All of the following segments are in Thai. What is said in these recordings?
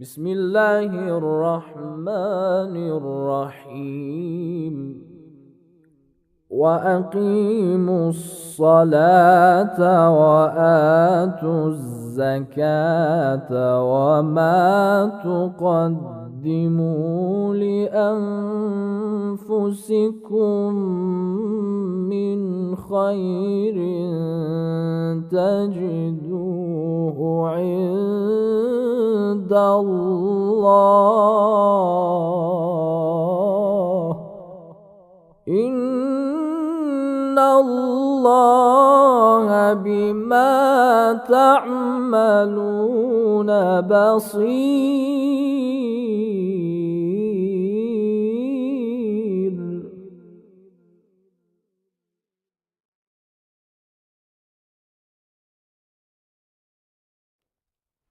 بسم الله الرحمن الرحيم. وأقيموا الصلاة وآتوا الزكاة وما تقدموا لأنفسكم من خير تجدوه عند الله. إن الله بما تعملون بصير.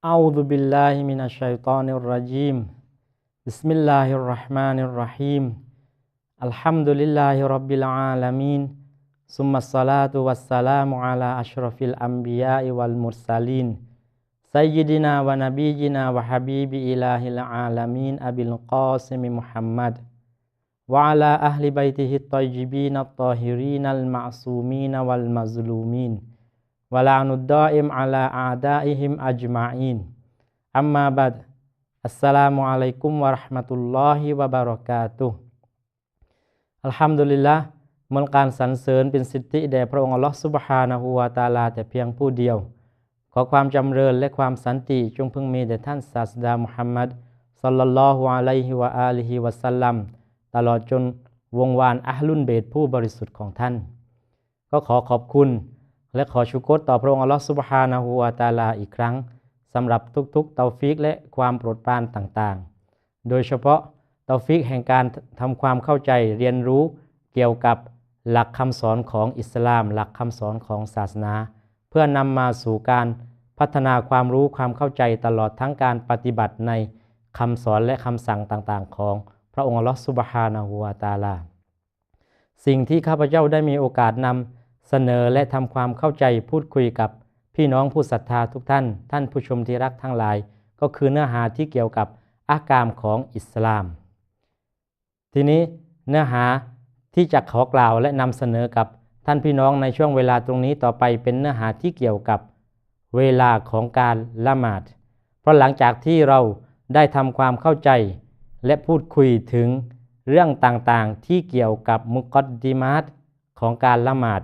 A'udzu billahi minasyaitonir rajim. Bismillahirrahmanirrahim. Alhamdulillahi rabbil alamin. Summa salatu wassalamu ala asyrafil anbiya'i wal mursalin. Sayyidina wa nabiyina wa habibi ilahil alamin abil qasim Muhammad wa ala ahli baitihi at-tayyibin at-tahirin al-ma'sumin wal mazlumin. วลานุดดออิมอัลาอาดาอิฮิมอัจมาอินอัมมาบัดอัสสลามุอะลัยกุมวะราะห์มะตุลลอฮิวะบารอกาตุอัลฮัมดุลิลละมนการสรรเสริญเป็นสิทธิแด่พระองค์อัลลอฮฺสุบฮานะฮูวาตาลาแต่เพียงผู้เดียว ขอความจำเริญและความสันติจงพึงมีแด่ท่านศาสดามุฮัมมัดสัลลัลลอฮุอะลัยฮิวะอาลิฮิวะสัลลัมตลอดจนวงวานอัลลุนเบตผู้บริสุทธิ์ของท่าน ก็ขอขอบคุณ และขอชุกรต่อพระองค์อัลลอฮฺซุบฮานะฮูวาตาลาอีกครั้งสำหรับทุกๆเตาฟิกและความโปรดปรานต่างๆ โดยเฉพาะเตาฟิกแห่งการทำความเข้าใจเรียนรู้เกี่ยวกับหลักคำสอนของอิสลาม หลักคำสอนของศาสนา เพื่อนำมาสู่การพัฒนาความรู้ความเข้าใจตลอดทั้งการปฏิบัติในคำสอนและคำสั่งต่างๆ ของพระองค์อัลลอฮฺซุบฮานะฮูวตาลา สิ่งที่ข้าพเจ้าได้มีโอกาสนำ เสนอและทำความเข้าใจพูดคุยกับพี่น้องผู้ศรัทธาทุกท่าน ท่านผู้ชมที่รักทั้งหลาย ก็คือเนื้อหาที่เกี่ยวกับอากามของอิสลาม ทีนี้เนื้อหาที่จะขอกล่าวและนำเสนอกับท่านพี่น้องในช่วงเวลาตรงนี้ต่อไปเป็นเนื้อหาที่เกี่ยวกับเวลาของการละหมาด เพราะหลังจากที่เราได้ทำความเข้าใจ และพูดคุยถึงเรื่องต่างๆที่เกี่ยวกับมุกอดดิมาตของการละหมาด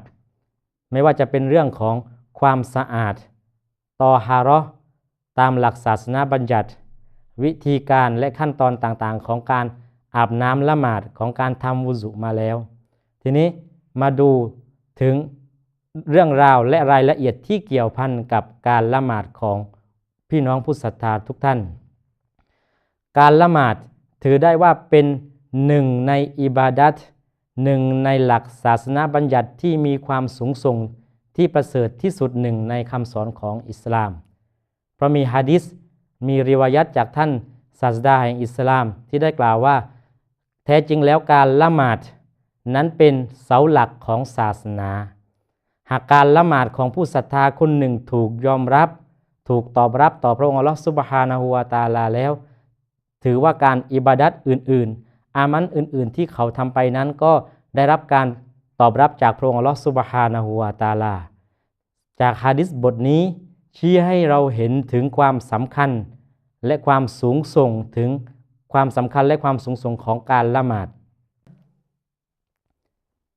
ไม่ว่าจะเป็นเรื่องของความสะอาดต่อฮาระตามหลักศาสนาบัญญัติ วิธีการและขั้นตอนต่างๆ ของการอาบน้ำละหมาดของการทำวุซุมาแล้ว ทีนี้มาดูถึงเรื่องราวและรายละเอียดที่เกี่ยวพันกับการละหมาดของพี่น้องผู้ศรัทธาทุกท่าน การละหมาดถือได้ว่าเป็นหนึ่งในอิบาดัต หนึ่งในหลักศาสนาบัญญัติที่มีความสูงส่งที่ประเสริฐที่สุดหนึ่งในคำสอนของอิสลาม เพราะมีฮะดิษมีริวายัตจากท่านศาสดาแห่งอิสลามที่ได้กล่าวว่า แท้จริงแล้วการละหมาดนั้นเป็นเสาหลักของศาสนา หากการละหมาดของผู้ศรัทธาคนหนึ่งถูกยอมรับ ถูกตอบรับต่อพระองค์อัลลอฮฺซุบฮานะฮูวาตาลาแล้ว ถือว่าการอิบาดัตอื่นๆ อามันอื่นๆ ที่เขาทำไปนั้นก็ได้รับการตอบรับจากพระองค์อัลลอฮฺซุบฮานะฮูวาตาลา จากฮะดิษบทนี้ชี้ให้เราเห็นถึงความสำคัญและความสูงส่งถึงความสำคัญและความสูงส่งของการละหมาด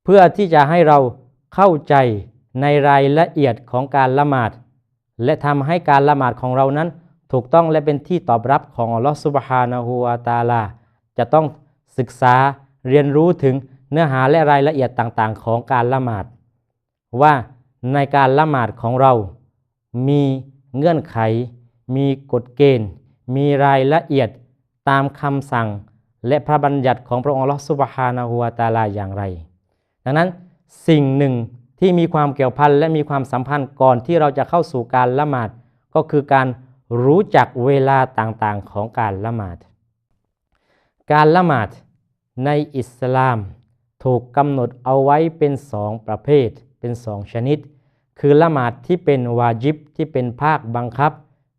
เพื่อที่จะให้เราเข้าใจในรายละเอียดของการละหมาด และทำให้การละหมาดของเรานั้น ถูกต้องและเป็นที่ตอบรับของอัลลอฮฺซุบฮานะฮูวาตาลา จะต้อง ศึกษาเรียนรู้ถึงเนื้อหาและรายละเอียดต่างๆ ของการละหมาด ว่าในการละหมาดของเรา มีเงื่อนไข มีกฎเกณฑ์ มีรายละเอียดตามคำสั่ง และพระบัญญัติของพระองค์ลอฮฺซุบฮานะฮูวตาลาอย่างไร ดังนั้นสิ่งหนึ่งที่มีความเกี่ยวพันและมีความสัมพันธ์ก่อนที่เราจะเข้าสู่การละหมาด ก็คือการรู้จักเวลาต่างๆของการละหมาด การละหมาด ในอิสลาม ถูกกำหนดเอาไว้เป็นสองประเภท เป็นสองชนิด คือละหมาดที่เป็นวาจิบที่เป็นภาคบังคับ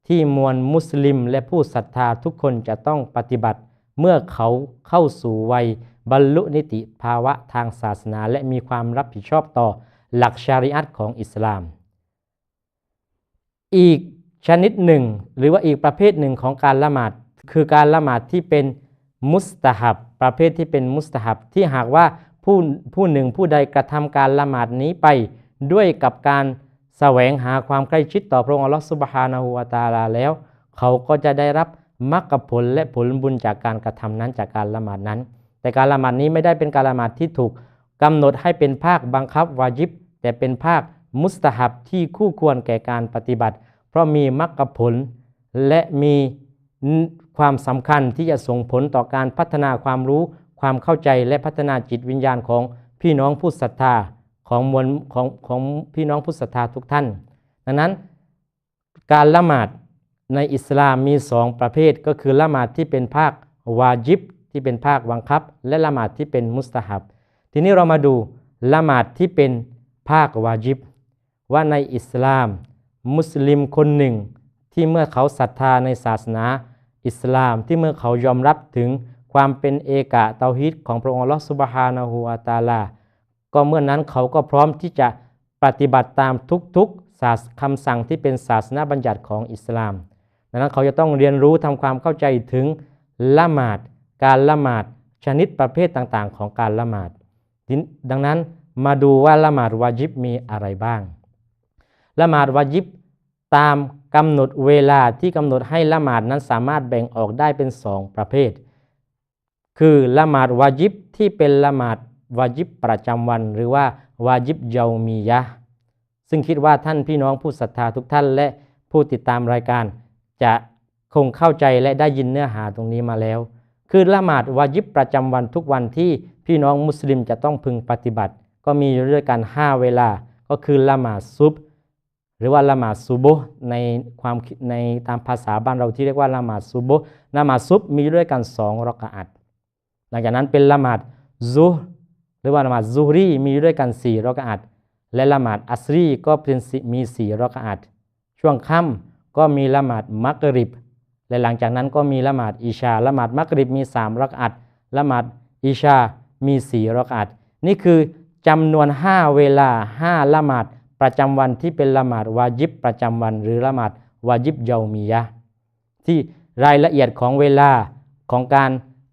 ที่มวลมุสลิมและผู้ศรัทธาทุกคนจะต้องปฏิบัติ เมื่อเขาเข้าสู่วัยบรรลุนิติภาวะทางศาสนา และมีความรับผิดชอบต่อหลักชาริอัตของอิสลาม อีกชนิดหนึ่ง หรือว่าอีกประเภทหนึ่งของการละหมาดคือการละหมาดที่เป็น มุสตาฮับ ประเภทที่เป็นมุสตาฮับ ที่หากว่าผู้ผู้หนึ่งผู้ใดกระทำการละหมาดนี้ไปด้วยกับการแสวงหาความใกล้ชิดต่อพระองค์อัลลอฮฺซุบฮานาหูวาตาลาแล้ว เขาก็จะได้รับมรรคผลและผลบุญจากการกระทำนั้นจากการละหมาดนั้น แต่การละหมาดนี้ไม่ได้เป็นการละหมาดที่ถูกกำหนดให้เป็นภาคบังคับวาจิบ แต่เป็นภาคมุสตาฮับที่คู่ควรแก่การปฏิบัติ เพราะมีมรรคผลและมี ความสำคัญที่จะส่งผลต่อการพัฒนาความรู้ ความเข้าใจและพัฒนาจิตวิญญาณของพี่น้องผู้ศรัทธาของมวลของของพี่น้องผู้ศรัทธาทุกท่าน ดังนั้นการละหมาดในอิสลามมีสองประเภทก็คือละหมาดที่เป็นภาควาจิบที่เป็นภาคบังคับ และละหมาดที่เป็นมุสตาฮับ ทีนี้เรามาดูละหมาดที่เป็นภาควาจิบ ว่าในอิสลาม มุสลิมคนหนึ่งที่เมื่อเขาศรัทธาในศาสนา อิสลามที่เมื่อเขายอมรับถึงความเป็นเอกะเตาฮิดของพระองค์ลอสุบฮานาหูวาตาลา ก็เมื่อนั้นเขาก็พร้อมที่จะปฏิบัติตามทุกๆศาสคำสั่งที่เป็นศาสนาบัญญัติของอิสลามดังนั้นเขาจะต้องเรียนรู้ทำความเข้าใจถึงละหมาด การละหมาดชนิดประเภทต่างๆ ของการละหมาด ดังนั้นมาดูว่าละหมาดวาจิบมีอะไรบ้าง ละหมาดวาจิบตาม กำหนดเวลาที่กำหนดให้ละหมาดนั้นสามารถแบ่งออกได้เป็นสองประเภท คือละหมาดวาจิบที่เป็นละหมาดวาจิบประจำวัน หรือว่าวาจิบเยามียะ ซึ่งคิดว่าท่านพี่น้องผู้ศรัทธาทุกท่านและผู้ติดตามรายการ จะคงเข้าใจและได้ยินเนื้อหาตรงนี้มาแล้ว คือละหมาดวาจิบประจำวันทุกวันที่พี่น้องมุสลิมจะต้องพึงปฏิบัติ ก็มีด้วยกัน 5 เวลา ก็คือละหมาดซุบ หรือว่าละหมาดซูโบในความในตามภาษาบ้านเราที่เรียกว่าละหมาดซูโบละหมาดซุบมีด้วยกันสองรอกะอัดหลังจากนั้นเป็นละหมาดซูหรือว่าละหมาดซูรีมีด้วยกันสี่รอกะอัดและละหมาดอัสรีก็เป็นมีสี่รอกะอัดช่วงค่ำก็มีละหมาดมักริบและหลังจากนั้นก็มีละหมาดอิชาละหมาดมักริบมีสามรอกะอัดละหมาดอิชามีสี่รอกะอัดนี่คือจำนวนห้าเวลาห้าละหมาด ประจำวันที่เป็นละหมาดวาจิบประจำวัน หรือละหมาดวาจิบเยามียะที่รายละเอียดของเวลาของการ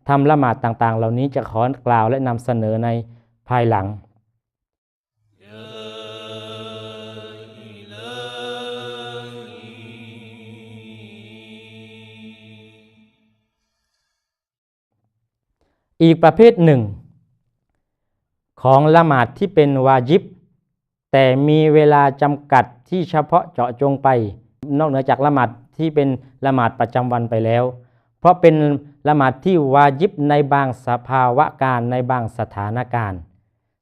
ทำละหมาดต่างๆ เหล่านี้จะขอกล่าวและนำเสนอในภายหลังอีกประเภทหนึ่ง ของละหมาดที่เป็นวาจิบ แต่มีเวลาจำกัดที่เฉพาะเจาะจงไป นอกเหนือจากละหมาดที่เป็นละหมาดประจำวันไปแล้ว เพราะเป็นละหมาดที่วาจิบในบางสภาวะการในบางสถานการณ์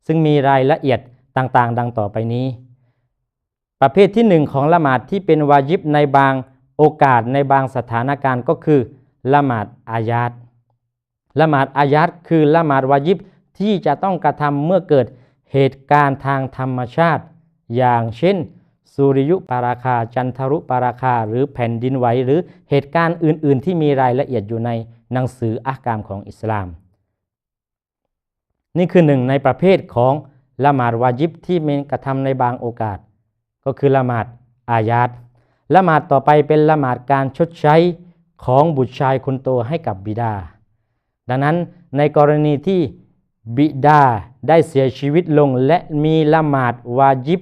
ซึ่งมีรายละเอียดต่างๆ ดังต่อไปนี้ ประเภทที่หนึ่งของละหมาดที่เป็นวาจิบในบางโอกาสในบางสถานการณ์ก็คือละหมาดอายาตละหมาดอายาตคือละหมาดวาจิบที่จะต้องกระทำเมื่อเกิด เหตุการณ์ทางธรรมชาติ อย่างเช่น สุริยุปราคา จันทรุปราคา หรือแผ่นดินไหวหรือเหตุการณ์อื่น ๆ ที่มีรายละเอียดอยู่ในหนังสืออักกามของอิสลาม นี่คือหนึ่งในประเภทของละหมาดวาจิบที่มีกระทำในบางโอกาส ก็คือละหมาดอายาตละหมาดต่อไปเป็นละหมาดการชดใช้ของบุตรชายคนโตให้กับบิดา ดังนั้นในกรณีที่ บิดาได้เสียชีวิตลงและมีละหมาดวาจิบ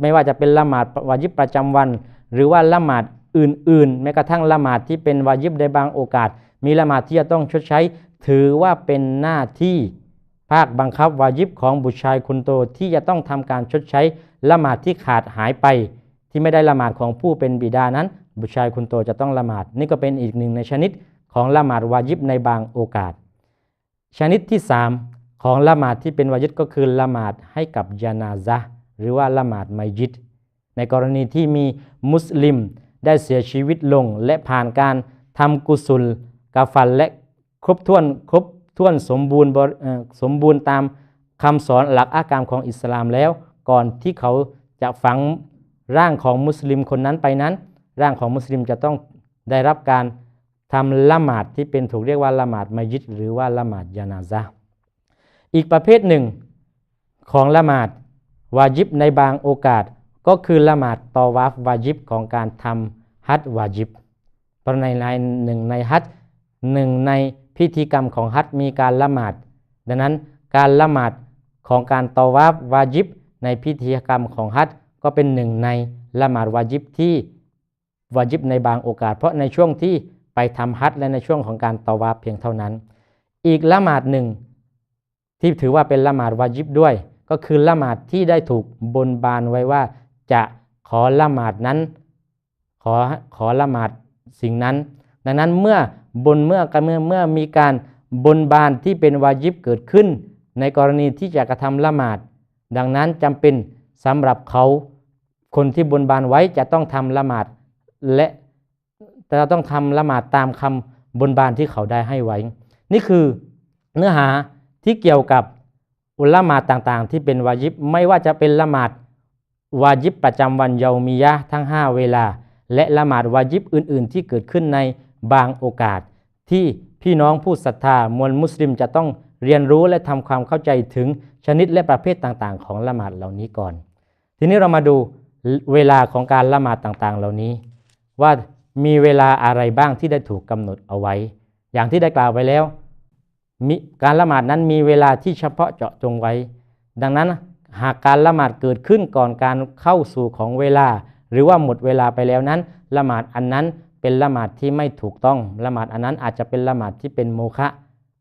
ไม่ว่าจะเป็นละหมาดวาจิบประจำวัน หรือว่าละหมาดอื่นๆ แม้กระทั่งละหมาดที่เป็นวาจิบในบางโอกาส มีละหมาดที่จะต้องชดใช้ ถือว่าเป็นหน้าที่ภาคบังคับวาจิบของบุตรชายคุณโตที่จะต้องทำการชดใช้ละหมาดที่ขาดหายไป ที่ไม่ได้ละหมาดของผู้เป็นบิดานั้น บุตรชายคุณโตจะต้องละหมาด นี่ก็เป็นอีกหนึ่งในชนิดของละหมาดวาจิบในบางโอกาส ชนิดที่ 3 ของละหมาดที่เป็นวาจิดก็คือละหมาดให้กับยานาซะหรือว่าละหมาดไมจิดในกรณีที่มีมุสลิมได้เสียชีวิตลง และผ่านการทำกุศลกาฟันและครบถ้วนครบถ้วนสมบูรณ์สมบูรณ์ตามคำสอนหลักอากามของอิสลามแล้ว ก่อนที่เขาจะฝังร่างของมุสลิมคนนั้นไปนั้น ร่างของมุสลิมจะต้องได้รับการทำละหมาดที่เป็นถูกเรียกว่าละหมาดมัยิดหรือว่าละหมาดยานาซะ อีกประเภทหนึ่งของละหมาดวาจิบในบางโอกาสก็คือละหมาดตอวาฟวาจิบของการทำฮัจวาจิบเพราะในในหนึ่งในฮัจหนึ่งในพิธีกรรมของฮัจมีการละหมาด ดังนั้นการละหมาดของการตอวาฟวาจิบในพิธีกรรมของฮัจก็เป็นหนึ่งในละหมาดวาจิบที่วาจิบในบางโอกาส เพราะในช่วงที่ไปทำฮัจและในช่วงของการตอวาฟเพียงเท่านั้น อีกละหมาดหนึ่ง ที่ถือว่าเป็นละหมาดวาจิบด้วย ก็คือละหมาดที่ได้ถูกบนบานไว้ว่า จะขอละหมาดนั้น ขอขอละหมาดสิ่งนั้น ดังนั้นเมื่อบนเมื่อเมื่อเมื่อมีการบนบานที่เป็นวาจิบเกิดขึ้น ในกรณีที่จะกระทำละหมาด ดังนั้นจำเป็นสำหรับเขาคนที่บนบานไว้จะต้องทำละหมาดและจะต้องทำละหมาดตามคำบนบานที่เขาได้ให้ไว้ นี่คือเนื้อหา ที่เกี่ยวกับอุลละหมาดต่างๆ ที่เป็นวาจิบไม่ว่าจะเป็นละหมาดวาจิบประจำวันเยามียะทั้ง 5 เวลา และละหมาดวาจิบอื่น ๆ ที่เกิดขึ้นในบางโอกาส ที่พี่น้องผู้ศรัทธามวลมุสลิมจะต้องเรียนรู้และทำความเข้าใจถึงชนิดและประเภทต่างๆ ของละหมาดเหล่านี้ก่อน ทีนี้เรามาดูเวลาของการละหมาดต่างๆ เหล่านี้ ว่ามีเวลาอะไรบ้างที่ได้ถูกกำหนดเอาไว้ อย่างที่ได้กล่าวไปแล้ว มีการละหมาดนั้นมีเวลาที่เฉพาะเจาะจงไว้ ดังนั้นหากการละหมาดเกิดขึ้นก่อนการเข้าสู่ของเวลา หรือว่าหมดเวลาไปแล้วนั้น ละหมาดอันนั้นเป็นละหมาดที่ไม่ถูกต้อง ละหมาดอันนั้นอาจจะเป็นละหมาดที่เป็นโมฆะ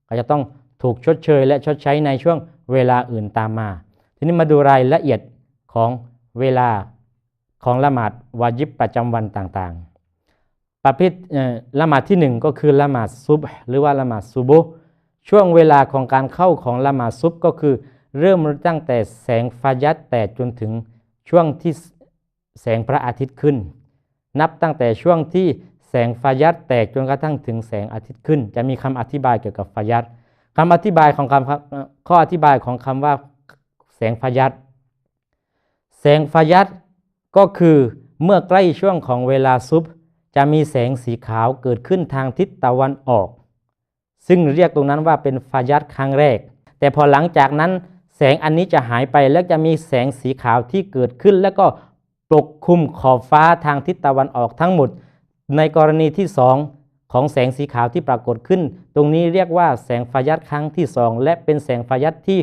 ก็จะต้องถูกชดเชย และชดใช้ในช่วงเวลาอื่นตามมา ทีนี้มาดูรายละเอียดของเวลาของละหมาดวาจิบประจำวันต่างๆ ประเภทละหมาดที่หนึ่งก็คือละหมาดซุบหรือว่าละหมาดซุบุ ช่วงเวลาของการเข้าของละหมาดซุบก็คือ เริ่มตั้งแต่แสงฟายัดแต่จนถึงช่วงที่แสงพระอาทิตย์ขึ้น นับตั้งแต่ช่วงที่แสงฟายัดแตกจนกระทั่งถึงแสงอาทิตย์ขึ้น จะมีคำอธิบายเกี่ยวกับฟายัดคำอธิบายของคำข้ออธิบายของคำว่าแสงฟายัดแสงฟายัดก็คือเมื่อใกล้ช่วงของเวลาซุบจะมีแสงสีขาวเกิดขึ้นทางทิศตะวันออก ซึ่งเรียกตรงนั้นว่าเป็นฟายัดครั้งแรก แต่พอหลังจากนั้นแสงอันนี้จะหายไปแล้วจะมีแสงสีขาวที่เกิดขึ้น แล้วก็ปกคลุมขอบฟ้าทางทิศตะวันออกทั้งหมด ในกรณีที่สองของแสงสีขาวที่ปรากฏขึ้น ตรงนี้เรียกว่าแสงฟายัดครั้งที่สองและเป็นแสงฟายัดที่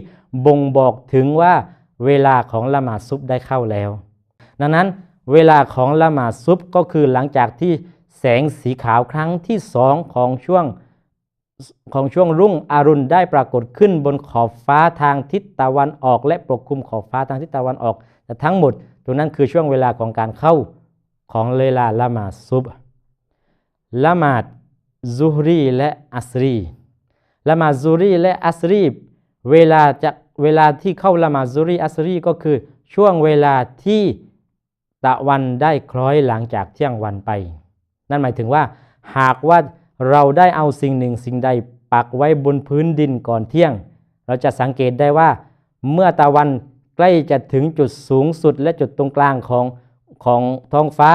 บ่งบอกถึงว่าเวลาของละหมาดซุบได้เข้าแล้ว ดังนั้นเวลาของละหมาดซุบก็คือหลังจากที่แสงสีขาวครั้งที่สองของช่วง ของช่วงรุ่งอรุณได้ปรากฏขึ้นบนขอบฟ้าทางทิศตะวันออก และปกคลุมขอบฟ้าทางทิศตะวันออกแต่ทั้งหมดตรงนั้นคือช่วงเวลาของการเข้าของเวลาละหมาดซุบละหมาดซูรีและอัสรีละหมาดซูรีและอัสรีเวลาจะเวลาที่เข้าละหมาดซูรีอัสรีก็คือช่วงเวลาที่ตะวันได้คล้อยหลังจากเที่ยงวันไป นั่นหมายถึงว่าหากว่า เราได้เอาสิ่งหนึ่งสิ่งใดปักไว้บนพื้นดินก่อนเที่ยง เราจะสังเกตได้ว่า เมื่อตะวันใกล้จะถึงจุดสูงสุดและจุดตรงกลางของของท้องฟ้า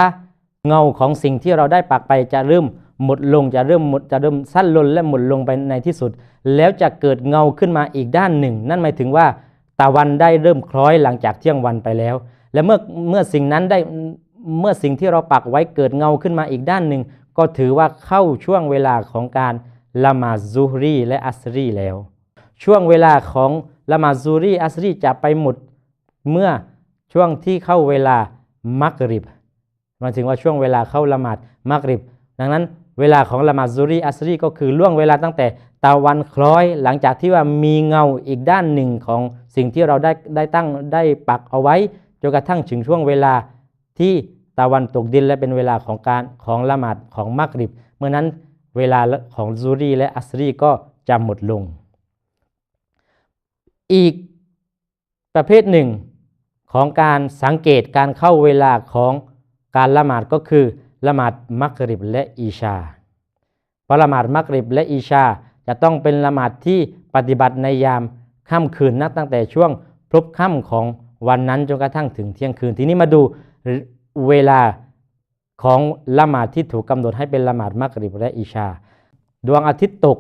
เงาของสิ่งที่เราได้ปักไปจะเริ่มหมดลงจะเริ่มหมดจะเริ่มสั้นลงและหมดลงไปในที่สุด แล้วจะเกิดเงาขึ้นมาอีกด้านหนึ่ง นั่นหมายถึงว่าตะวันได้เริ่มคล้อยหลังจากเที่ยงวันไปแล้ว และเมื่อเมื่อสิ่งนั้นได้เมื่อสิ่งที่เราปักไว้เกิดเงาขึ้นมาอีกด้านหนึ่ง ก็ถือว่าเข้าช่วงเวลาของการละมาซูรีและอัสรีแล้ว ช่วงเวลาของละมาซูรีอัสรีจะไปหมดเมื่อช่วงที่เข้าเวลามักริบหมายถึงว่าช่วงเวลาเข้าละหมาดมักริบ ดังนั้นเวลาของละหมาดซูรีอัสรีก็คือล่วงเวลาตั้งแต่ตะวันคล้อย หลังจากที่ว่ามีเงาอีกด้านหนึ่งของสิ่งที่เราได้ได้ตั้งได้ปักเอาไว้จนกระทั่งถึงช่วงเวลาที่ ตะวันตกดินและเป็นเวลาของการของละหมาดของมักริบ เมื่อนั้นเวลาของซูรีและอัสรีก็จะหมดลง อีกประเภทหนึ่งของการสังเกตการเข้าเวลาของการละหมาดก็คือละหมาดมักริบและอีชา เพราะละหมาดมักริบและอีชาจะต้องเป็นละหมาดที่ปฏิบัติในยามค่ำคืนนับตั้งแต่ช่วงพลบค่ำของวันนั้นจนกระทั่งถึงเที่ยงคืน ทีนี้มาดู เวลาของละหมาดที่ถูกกำหนดให้เป็นละหมาดมักริบและอิชา ดวงอาทิตย์ตก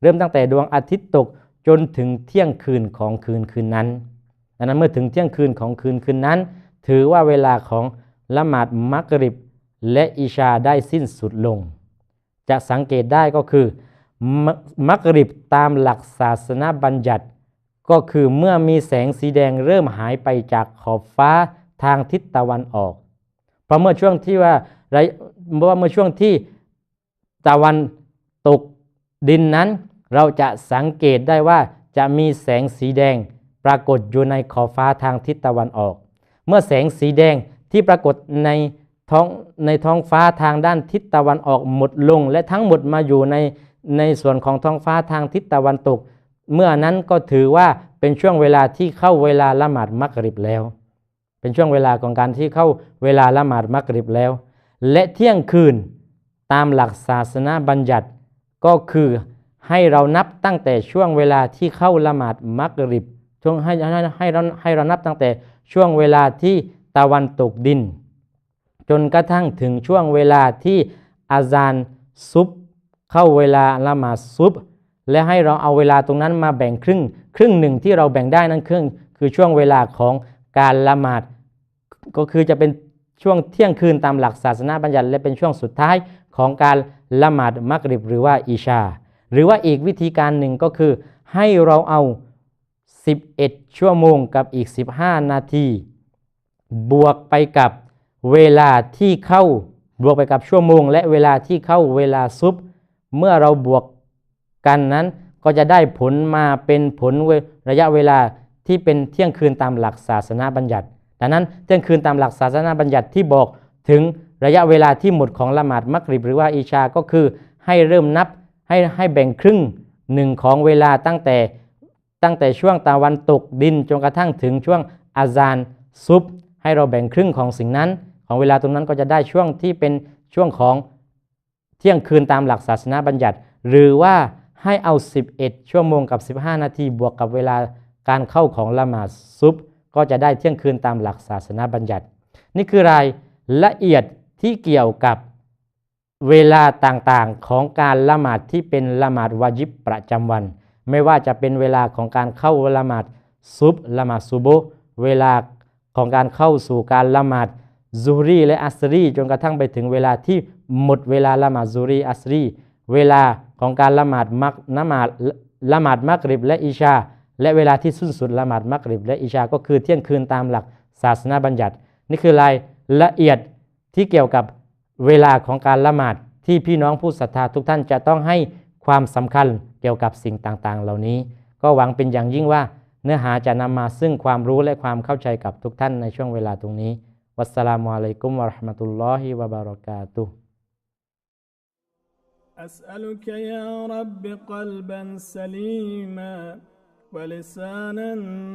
เริ่มตั้งแต่ดวงอาทิตย์ตกจนถึงเที่ยงคืนของคืนคืนนั้นดังนั้นเมื่อถึงเที่ยงคืนของคืนคืนนั้น ถือว่าเวลาของละหมาดมักริบและอิชาได้สิ้นสุดลง จะสังเกตได้ก็คือมมักริบตามหลักศาสนาบัญญัติ ก็คือเมื่อมีแสงสีแดงเริ่มหายไปจากขอบฟ้าทางทิศตะวันออก เพราะเมื่อช่วงที่ว่าไรเพราะว่าเมื่อช่วงที่ตะวันตกดินนั้น เราจะสังเกตได้ว่าจะมีแสงสีแดง ปรากฏอยู่ในขอบฟ้าทางทิศตะวันออก เมื่อแสงสีแดงที่ปรากฏในท้องในท้องฟ้าทางด้านทิศตะวันออกหมดลง และทั้งหมดมาอยู่ในในส่วนของท้องฟ้าทางทิศตะวันตก เมื่อนั้นก็ถือว่าเป็นช่วงเวลาที่เข้าเวลาละหมาดมักริบแล้ว เป็นช่วงเวลาของการที่เข้าเวลาละหมาดมักริบแล้ว และเที่ยงคืนตามหลักศาสนาบัญญัติก็คือให้เรานับตั้งแต่ช่วงเวลาที่เข้าละหมาดมักริบช่วงให้ให้ให้เราให้เรานับตั้งแต่ช่วงเวลาที่ตะวันตกดิน จนกระทั่งถึงช่วงเวลาที่อาซานซุบเข้าเวลาละหมาดซุบและให้เราเอาเวลาตรงนั้นมาแบ่งครึ่ง ครึ่งหนึ่งที่เราแบ่งได้นั่นครึ่งคือช่วงเวลาของการละหมาด ก็คือจะเป็นช่วงเที่ยงคืนตามหลักศาสนาบัญญัติ และเป็นช่วงสุดท้ายของการละหมาดมักริบหรือว่าอิชา หรือว่าอีกวิธีการหนึ่งก็คือ ให้เราเอา 11 ชั่วโมงกับอีก 15 นาที บวกไปกับเวลาที่เข้าบวกไปกับชั่วโมง และเวลาที่เข้าเวลาซุบเมื่อเราบวกกันนั้นก็จะได้ผลมาเป็นผลระยะเวลาที่เป็นเที่ยงคืนตามหลักศาสนาบัญญัติ ดังนั้นเที่ยงคืนตามหลักศาสนาบัญญัติที่บอกถึงระยะเวลาที่หมดของละหมาดมักริบหรือว่าอิชาก็คือให้เริ่มนับให้ให้แบ่งครึ่งหนึ่งของเวลาตั้งแต่ตั้งแต่ช่วงตะวันตกดินจนกระทั่งถึงช่วงอาซานซุบให้เราแบ่งครึ่งของสิ่งนั้น ของเวลาตรงนั้นก็จะได้ช่วงที่เป็นช่วงของเที่ยงคืนตามหลักศาสนาบัญญัติ หรือว่าให้เอา 11 ชั่วโมงกับ 15 นาทีบวกกับเวลาการเข้าของละหมาดซุบ ก็จะได้เที่ยงคืนตามหลักศาสนาบัญญัติ นี่คือรายละเอียดที่เกี่ยวกับเวลาต่างๆของการละหมาดที่เป็นละหมาดวาจิบประจำวัน ไม่ว่าจะเป็นเวลาของการเข้าละหมาดซุบละหมาดซุโบเวลาของการเข้าสู่การละหมาดซูรีและอัสรีจนกระทั่งไปถึงเวลาที่หมดเวลาละหมาดซูรีอัสรีเวลาของการละหมาดมักละหมาดละหมาดมักริบและอิชา และเวลาที่สิ้นสุดละหมาดมักริบและอิชาก็คือเที่ยงคืนตามหลักศาสนาบัญญัติ นี่คือรายละเอียดที่เกี่ยวกับเวลาของการละหมาดที่พี่น้องผู้ศรัทธาทุกท่านจะต้องให้ความสำคัญเกี่ยวกับสิ่งต่างๆ เหล่านี้ ก็หวังเป็นอย่างยิ่งว่า เนื้อหาจะนำมาซึ่งความรู้และความเข้าใจกับทุกท่านในช่วงเวลาตรงนี้ วัสสลามุอะลัยกุมวะเราะห์มะตุลลอฮิวะบารอกาตุฮ์ أسألك يا رب قلبا سليما ولسانا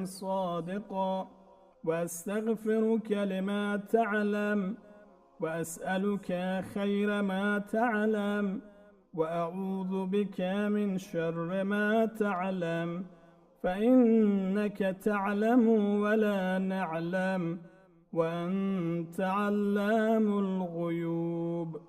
صادقا وأستغفرك لما تعلم وأسألك خير ما تعلم وأعوذ بك من شر ما تعلم فإنك تعلم ولا نعلم وأنت علام الغيوب.